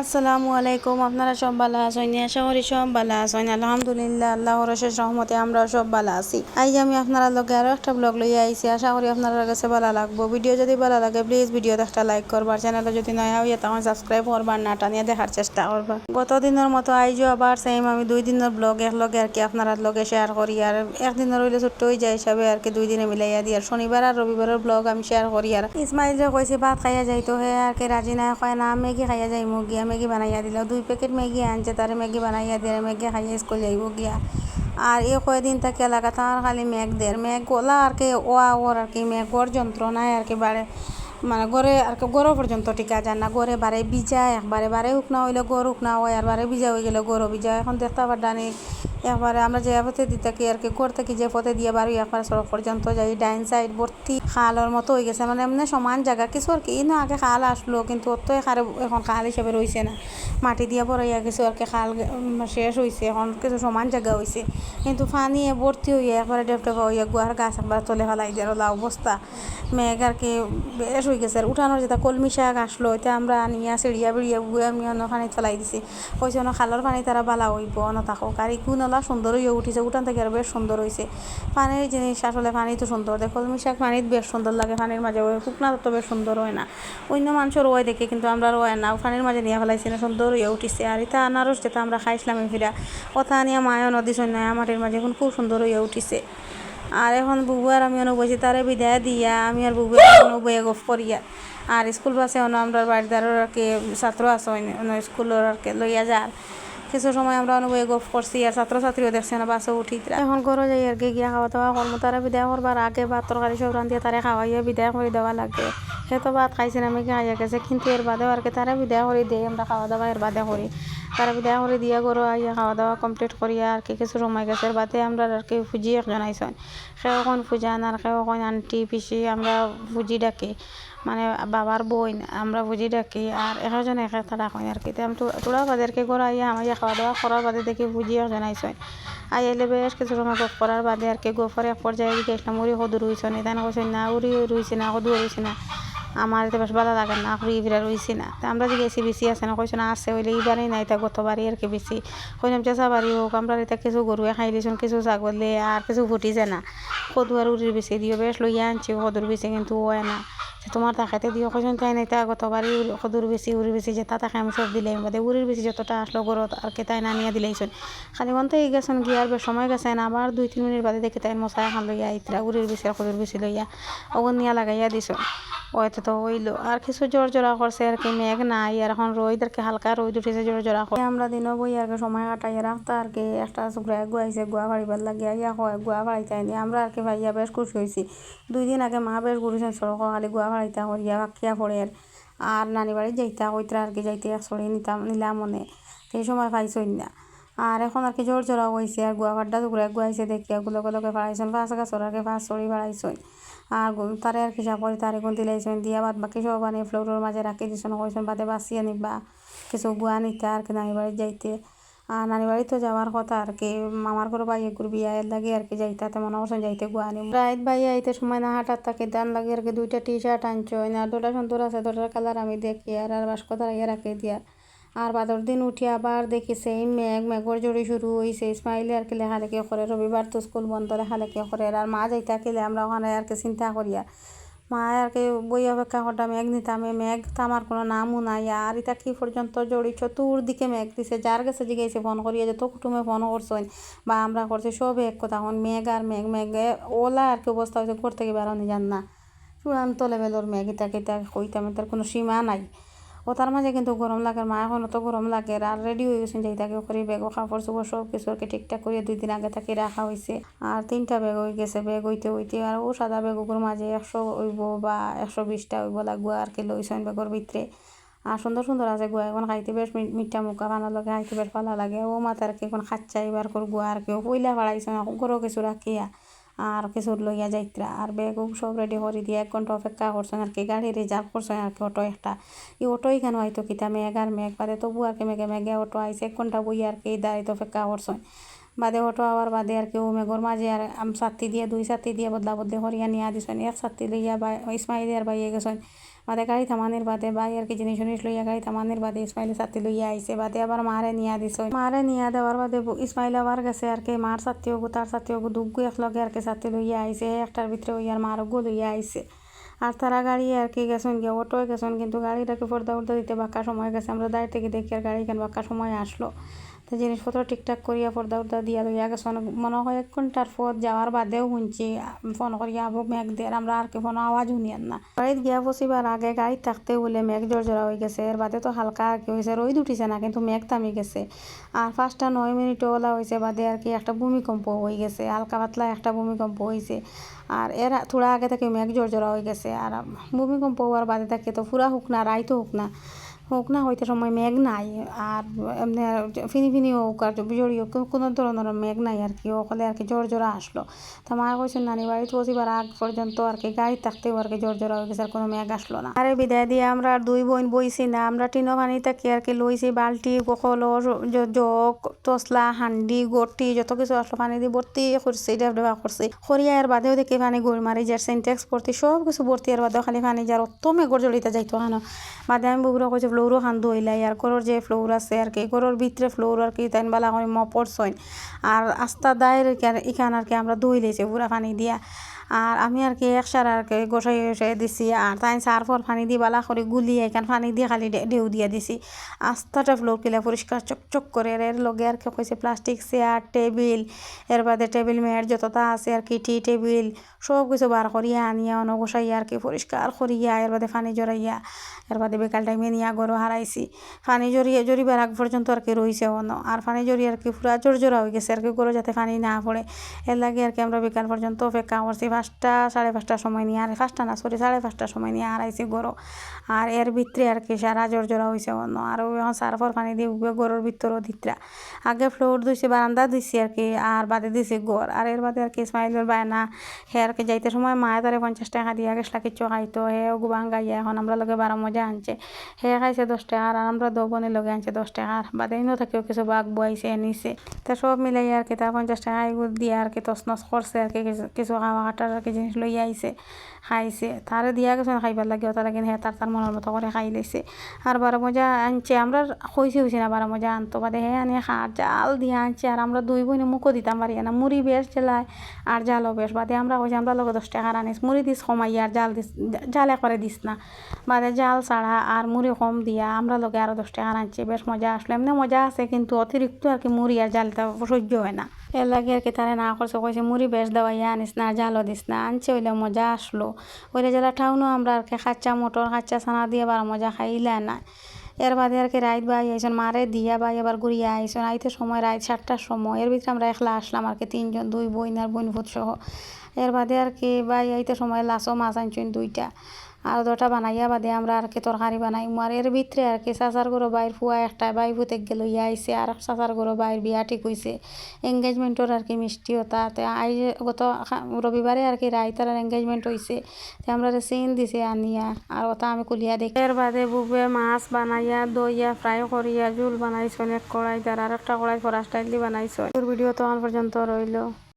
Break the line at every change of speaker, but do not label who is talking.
আসসালামু আলাইকুম, আপনারা সব ভালো আছেন? আশা করি সব ভালো আছেন। আলহামদুলিল্লাহ, আল্লাহর শেষ রহমতে আমরা সব ভালো আছি। আজ আমি আপনারা লগে আরও একটা ব্লগ লইয়া আইছি। আশা করি আপনারা কাছে ভালো লাগবো। ভিডিও যদি ভালো লাগে প্লিজ ভিডিও একটা লাইক করবার চ্যানেলে যদি নয় হইয়া, তখন সাবস্ক্রাইব করবার না টানিয়ে দেখার চেষ্টা করবা। গত দিনের মতো আইজও আবার সেম আমি দুই দিনের ব্লগ এক লগে আর কি আপনারা লগে শেয়ার করি। আর একদিনের হইলে ছোট্ট হয়ে যায় হিসাবে আর কি দুই দিনে মিলাইয়া দিই। আর শনিবার আর রবিবারের ব্লগ আমি শেয়ার করি। আর ইসমাইল যে কইছে, ভাত খাইয়া যাইতো হে, আর কি রাজি নাই কয় না ম্যাগি খাইয়া যাই মুখ গিয়া ম্যাগি বানাইয়া দিল দুই প্যাকেট ম্যাগি আনছে তারে ম্যাগি বানাইয়া দিয়ে ম্যাগি খাইয়া স্কুল যাইব গিয়া আর এই কয়দিন তাকে লাগাতার তার খালি মেঘ দের মেঘ গোলা আর কি ওয়া ওর আর কি মেঘর যন্ত্রণায় আর কি বাড়ে মানে গড়ে আর কি গড় পর্যন্ত টিকা যায় না গড়ে বারে ভিজা একবারে বারে শুকনা হইলে গড় শুকনা হয় আর বারে ভিজা হয়ে গেলে গড় ভিজা এখন দেখতে পার ডানি একবারে আমরা যে পথে দিতে কি আর কি, করতে কি যে পথে দিয়ে বাড়ি একবার সড়ক পর্যন্ত যাই, ডাইন সাইড ভর্তি, খালের মতো হয়ে গেছে। মানে এমনি সমান জায়গা, কিছু আর কি। না আগে খাল আসলো, কিন্তু অত এখানে এখন খাল হিসেবে রয়েছে না। মাটি দিয়ে বড়াইয়া কিছু আর কি খাল শেষ হয়েছে এখন কিছু সমান জায়গা হয়েছে কিন্তু পানি ভর্তি হইয়া একবারে ডেপডেপা হইয়া গুয়ার গাছ একবার তলে ফেলাই দিয়ে অবস্থা। মেঘ আর কি বেশ হয়ে গেছে। আর উঠানোর যেটা কলমি শাক আসলো এটা আমরা আনিয়া চিড়িয়া বিড়িয়া বুয়ে আমি অন্য পানি ফেলাই দিছি। কইছে অন্য খালর পানি তারা বালা হইব অন্য থাকুক আর ইকু নলা সুন্দর হয়ে উঠিছে। উঠান থেকে আর বেশ সুন্দর হয়েছে পানির জিনিস, আসলে পানি তো সুন্দর। দেখো কলমি শাক পানিত বেশ সুন্দর লাগে পানির মাঝে, ওই শুকনা তো বেশ সুন্দর হয় না। অন্য মানুষের ওয় দেখে কিন্তু আমরা রয় না। পানির মাঝে নিয়ে ফেলাইছি না, সুন্দর হয়ে উঠিছে। আর এটা আনারস যেটা আমরা খাইছিলাম ফিরা কথা নিয়ে মায়ও নদী সন্ন্যায় মাটির মাঝে এখন খুব সুন্দর হয়ে উঠিছে। আর এখন বুবু আর আমি অনু বসি তারে বিদায় দিয়া আমি আর বুবু অনু বয়ে গফ করিয়া। আর স্কুল বাসে অন্য আমরা বাড়িদার আর কি ছাত্র আছে স্কুলের আর কি লইয়া যার কিছু সময় আমরা অনুভব গফ করছি, আর ছাত্রছাত্রীও দেখছে না বাসে উঠি এখন ঘরে যাই আর কি, গিয়া খাওয়া দাওয়া কর্ম তারা বিদায় করবার আগে ভাত, তরকারি সব রান্ধিয়ে তারা খাওয়াইয়া বিদায় করে দেওয়া লাগে। সে তো ভাত খাইছে না, আমি খাইয়া গেছে? কিন্তু এর বাদেও আর কি, তারা বিদায় করে দিয়ে আমরা খাওয়া দাওয়া এর বাদে করি। তারা বিদায় করে দিয়া গরু আইয়া খাওয়া দাওয়া কমপ্লিট করিয়া আর কি কিছু সময় গেছে। এর বাদে আমরা আর কি ফুজি একজন আইসন সেও কোন ফুজান আর সেও কোন আন্টি, পিসি, আমরা ফুজি ডাকি। মানে বাবার বই আমরা বুঝি ডাকি, আর একজন এক একটা ডাকই আর কি। তোরা বাদেরকে করে আইয়া আমার খাওয়া দাওয়া করার বাদে দেখি বুঝি একজন আইসন আই এলে বেশ কিছু সময় গপ করার বাদে আর কি গোফর এক পর্যায়ে গেছিলাম উড়ি সদু রুইছ নি না উড়ি রুইছি না সদু রুইছি না। আমার এতে বেশ ভালো লাগে না করি ফিরা রয়েছি না। তা আমরা যে গেছি বেশি আছে না, কইছো না, আছে হইলে ইবারই নাই, তা গতবারই আর কি বেশি কইলাম চেঁচা বাড়ি হোক, আমরা এটা কিছু গরুয়ে খাই দিয়েছেন, কিছু ছাগলে আর কিছু যায় না। কদু আর উড়ির বেশি দিও বেশ লইয়া আনছি, কদুর বেশি কিন্তু হয় না। তোমার তাকাতে দিও কইছেন তাই নাই তা গতবারই সদুর বেশি উড়ির বেশি যেটা তাকে আমি সব দিলাম বাদে উড়ির বেশি যতটা আসলো গরত আর কে তাই না নিয়ে দিলাইছেন খালি মনতে গেছেন গিয়ার বেশ সময় গেছেন আবার দুই, তিন মিনিট বাদে দেখি তাই মশা এখন লইয়া আইতরা, উড়ির বেশি আর সদুর বেশি লইয়া ওগুন নিয়া লাগাইয়া দিছ। ওইতে তো হইল। আর কিছু জোর জোড়া করছে, আর কি মেঘ নাই, আর এখন রোদ আর কি হালকা রোদ উঠেছে জোর জোড়া করে আমরা দিনও বই আর কি সময় কাটাই রাখতে আর কি একটা শুক্রা গুয়াইছে, গুয়া ভাড়িবার লাগিয়া ইয়া হয়, গুয়া ভাড়াইতে আনি আমরা আর কি ভাইয়া বেশ খুশি হয়েছি দুই দিন আগে মা বেশ ঘুরেছেন সড়ক খালি গুয়া ভাড়াইতা করিয়া বাকিয়া পড়ে আর নানি বাড়ি যাইতা, কইতরা আর কি যাইতে এক সড়ে নিতাম, নিলাম মনে। সেই সময় পাইছই না। আর এখন আর কি জোর জোড়া হয়েছে আর গুয়া ভাড্ডা টুকরা গুয়াইছে দেখিয়া গুলো গুলোকে ভাড়াইছেন ফাঁস গাছর আর কি ফাঁস চড়ি ভাড়াইছেন আর তারে আর কি চাপরি তারে কোন দিলাইছেন দিয়া বাদ বাকি সব আনি ফ্লোরের মাঝে রাখি দিছেন, কইছেন বাদে বাসি আনিবা কিছু গুয়া নিতে আর কি নানি বাড়ি যাইতে। আর নানি বাড়ি তো যাওয়ার কথা আর কি। মামার ঘরে বাইয়ে ঘুর বিয়া এর লাগে আর কি যাইতে তেমন অবশ্য যাইতে গুয়া আনি রাইত বাইয়ে আইতে সময় না হাঁটার থাকে দান লাগে আর কি, দুইটা টি শার্ট আনছো আর দুটা সুন্দর আছে দুটার কালার আমি দেখি আর আর বাস্কো তারাইয়া রাখি দিয়া। আর বাদর দিন উঠি আবার দেখি সেই মেঘ, মেঘর জড়ি শুরু হয়েছে ইসমাইলে আর কি লেখালেখি করে। রবিবার তো স্কুল বন্ধ, লেখালেখি করে। আর মা যাইতা কিলে আমরা ওখানে আর কি চিন্তা করিয়া মা আর কি বই অপেক্ষা করতাম, মেঘ নিতামে মেঘ তামার কোনো নামও নাই। আর এটা কি পর্যন্ত জড়ি চতুর্দিকে মেঘ দিছে, যার কাছে জিগাইছে ফোন করিয়া যে তো কুটুমে ফোন করছেন বা আমরা করছি সব এক কথা? এখন মেঘ আর মেঘ মেঘ ওলা আর কি অবস্থা হয়েছে ঘর থেকে বেরোনি যান না। চূড়ান্ত লেভেলের মেঘ এটা কেটা কইতামে তার কোনো সীমা নাই। ও তার মাঝে কিন্তু গরম লাগে মা এখন তো গরম লাগে আর রেডি হয়ে গেছেন যাই তাকে করে ব্যাগ কাপড় চোপড় সব কিছু আর কি ঠিকঠাক করে দুই দিন আগে থাকি রাখা হয়েছে আর তিনটা ব্যাগ হয়ে গেছে ব্যাগ হইতে হইতে আর ও সাদা ব্যাগগুলোর মাঝে একশো হইব বা একশো বিশটা হইব লাগবো আর কি লইছেন ব্যাগের ভিতরে আর সুন্দর সুন্দর আছে গুয়া এখন খাইতে বেশ মিঠা মুখা বানার লগে খাইতে বেশ ভালো লাগে ও মাথার কি এখন খাচ্ছা এবার কর গুয়া আর কেউ পইলা বাড়াইছেন গরো কিছু রাখিয়া আর কিছু লইয়া যাইত্রা। আর ব্যাগও সব রেডি করে দিয়ে এক ঘণ্টা অপেক্ষা করছেন আর কি। গাড়ি রিজার্ভ করছেন আর কি অটো একটা। এই অটো এখানে হয়তো কিতা? মেঘ আর মেঘ পারে তবু আর কি মেঘে মেঘে অটো আইসে এক ঘণ্টা বই আর কি দাঁড়িয়ে অপেক্ষা করছেন। বাদে অটো আবার বাদে আর কি ও মেঘর মাঝে আর আম ছাত্তি দিয়ে, দুই ছাত্তি দিয়ে বদলা বদলি করিয়া নিয়া দিছেন। এক ছাত্তি লইয়া বা ইসমাইল আর বাইয়ে গেছেন। বাদে গাড়ি থামানির বাদে বাই আর কি জিনিস উনিস লইয়া গাড়ি থামানির বাদে ইসমাইল ছাত্তি লইয়া আইছে। বাদে আবার মারে নিয়া দিছ মারে নিয়া দেওয়ার বাদে ইসমাইল আবার গেছে আর কি মার ছাত্তি হগু তার ছাত্তি হগু দুগ্গু একলগে আর কি ছাত্তি লইয়া আইছে। একটার ভিতরে ওই আর মার গু লইয়া আইছে। আর তারা গাড়ি আর কি গেছেন গিয়ে, অটোয় গেছেন। কিন্তু গাড়িটাকে পর্দা উর্দা দিতে বাক্কা সময় গেছে। আমরা দাঁড়িয়ে থেকে দেখি আর গাড়ি কেন বাক্কা সময় আসলো। জিনিসপত্র ঠিকঠাক করিয়া পর্দা উর্দা দিয়া লইয়া গেছেন মনে হয় এক ঘণ্টার পর যাওয়ার বাদেও শুনছি, ফোন করিয়া, আবো মেঘ দের আমরা আর কি ফোন আওয়াজ শুনিয়ান না। গাড়িত গিয়া বসিবার আগে গাড়ি থাকতে বলে মেঘ জর্জরা হয়ে গেছে। এর বাদে তো হালকা আর কি হয়েছে রোদ উঠিছে না, কিন্তু মেঘ থামি গেছে। আর পাঁচটা নয় মিনিটও ওলা হয়েছে বাদে আর কি একটা ভূমিকম্প হয়ে গেছে, হালকা পাতলা একটা ভূমিকম্প হয়েছে আর এর থোড়া আগে থেকে মেঘ জর্জরা হয়ে গেছে। আর ভূমিকম্প হওয়ার বাদে থাকে তো পুরা হোক না রাইতো হোক না। হোক না হইতে সময় মেঘ নাই, আর এমনি ফিনি ফিনি হোক আর জড়িয়ে কোনো ধরনের মেঘ নাই আর কি, ওখানে আর কি জোর জোড়া আসলো। তো মা কইছেন নানি বাড়িতে বসিবার আগ পর্যন্ত আর কি গাড়ি থাকতেও আর কি জোর জোড়া হয়ে গেছে, আর কোনো মেঘ আসলো না। আরে বিদায় দিয়ে আমরা দুই বোন বইছি না, আমরা টিনো পানি থাকি আর কি লইছি, বালতি কখলো জগ তসলা হান্ডি, গটি, যত কিছু আসলো পানি দিয়ে ভর্তি করছি ডেব ডেবা করছি। খরিয়া এর বাদেও দেখি পানি গোল মারি যার সিনটেক্স ভর্তি সব কিছু ভর্তি, এর বাদেও খালি পানি যার অত মেঘর জড়িতে যাইতো কেন? বাদে আমি বুবুরা কইছে ফ্লোরও খান হইলাই আর গরুর যে ফ্লোর আছে আর কি গরুর ভিতরে ফ্লোর আর কি তাইন বালা করে মপর সইন আর আস্তা দায়ের এখান আর কি আমরা ধুই লেছি পুরা পানি দিয়া। আর আমি আর কি একসার আর কি গোসাই গোসাই দিছি আর তাই সার সারফর পানি দিয়ে বালা করে গুলিয়ে এখান পানি দিয়ে খালি ঢেউ দিয়া দিছি। আস্তাটা ফ্লোর কিলা পরিষ্কার চকচক করে এর লগে আর কি কইছে প্লাস্টিক চেয়ার টেবিলের বাদে টেবিল ম্যাট যতটা আছে আর কি টি টেবিল সব কিছু বার করিয়া আনিয়া অনগোসাইয়া আর কি পরিষ্কার করিয়া এর বাদে পানি জড়াইয়া এর বাদে বিকাল টাইমে নিয়া গরু হারাইছি। পানি জড়িয়ে জড়িবার আগ পর্যন্ত আর কি রইছে অন। আর পানি জড়িয়ে আর কি পুরা জোর জোড়া হয়ে গেছে আর কি গরু যাতে পানি না পড়ে। এর লাগে আর কি আমরা বিকাল পর্যন্ত অপেক্ষা করছি। পাঁচটা, সাড়ে পাঁচটার সময় নিয়ে আর পাঁচটা না সরি সাড়ে পাঁচটার সময় নিয়ে হারাইছি গরু। আর এর ভিতরে আর কি, সারা জোর জোড়া হয়েছে অন্য। আর এখন সার্ফর পানি দিয়ে গরুর ভিতরও দিতরা আগে ফ্লোর দিছি বারান্দা দিছি আর কি, আর বাদে দিছি গড় আর এর বাদে আর কি ইসমাইলের বায়না হে আর কি যাইতে সময় মায়ে তারে পঞ্চাশ টাকা দিয়া গেছলা, কিচ্ছু খাইতো। হে গুবাং গাইয়া এখন আমরা লগে বারো মজা আনছে। হে খাইছে দশ টাকা, আর আমরা দোবনের লগে আনছে দশ টাকার বাদে ইনো থাকিও কিছু বাঘ বইছে নিছে। তা সব মিলাই আর কি তার পঞ্চাশ টাকা দিয়ে আর কি তসনস করছে আর কি, কিছু খাওয়া কাটার আর কি জিনিস লই আইছে খাইছে তারে দিয়া গেছে খাইবার লাগে ওটা লাগে হে তার তার মনের মতো করে খাই লইছে আর বারো মজা আনছে, আমরা কইছি হয়েছি না বারো মজা আনতো বাদে হে আনি খার জাল দিয়ে আনছে। আর আমরা দুই বোনে মুখও দিতাম পারি না মুড়ি বেশ জেলায় আর জালও বেশ বাদে আমরা কইছি আমরা লগে দশ টাকা আনিস মুড়ি দিস কমাই, আর জাল দিস জাল একবারে দিস না। বাদে জাল ছাড়া আর মুড়ি কম দিয়া, আমরা লগে আরও দশ টাকা আনছি, বেশ মজা আসলো। এমনি মজা আছে, কিন্তু অতিরিক্ত আর কি মুড়ি আর জালটা সহ্য হয় না। এর লাগে আর কি তারে না করছে কইছে মুড়ি বেশ দেওয়াইয়া আনিস না জালও দিস না আনছে হইলে মজা আসলো ওইলে যারা ঠাউনো আমরা আর কি খাচ্চা মোটর খাচ্চা ছানা দিয়ে বার মজা খাইলে না এর বাদে আর কি রাইত বাই আইসন মারে দিয়া বাই আবার ঘুরিয়া আইসন আইতে সময় রাত সাতটার সময় এর ভিতরে আমরা একলা আসলাম আর কি তিনজন দুই বইন আর বইন ভূত সহ এর বাদে আর কি বাই আইতে সময় লাসও মাছ আনছেন দুইটা আর দুটা বানাইয়া বাদে আমরা আর কি তরকারি বানাই। আর এর ভিতরে আর কি চাচার গরো বাইর ফুয়া একটা বাই ভূতে গেল আইসে আর চাচার গরো বাইর বিয়া ঠিক হইছে। এঙ্গেজমেন্টর আর কি মিষ্টি ওটা, তে আই গত রবিবারে আর কি রাইতার এঙ্গেজমেন্ট হইছে, তে আমরা সিন দিছে আনিয়া, আর ওটা আমি কুলিয়া দেখি। এর বাদে বুবে মাছ বানাইয়া, দইয়া ফ্রাই করিয়া, জুল বানাইছেন, এক কড়াই আর একটা কড়াই ফরা স্টাইল দিয়ে বানাইছেন। ভিডিও তখন পর্যন্ত রইল।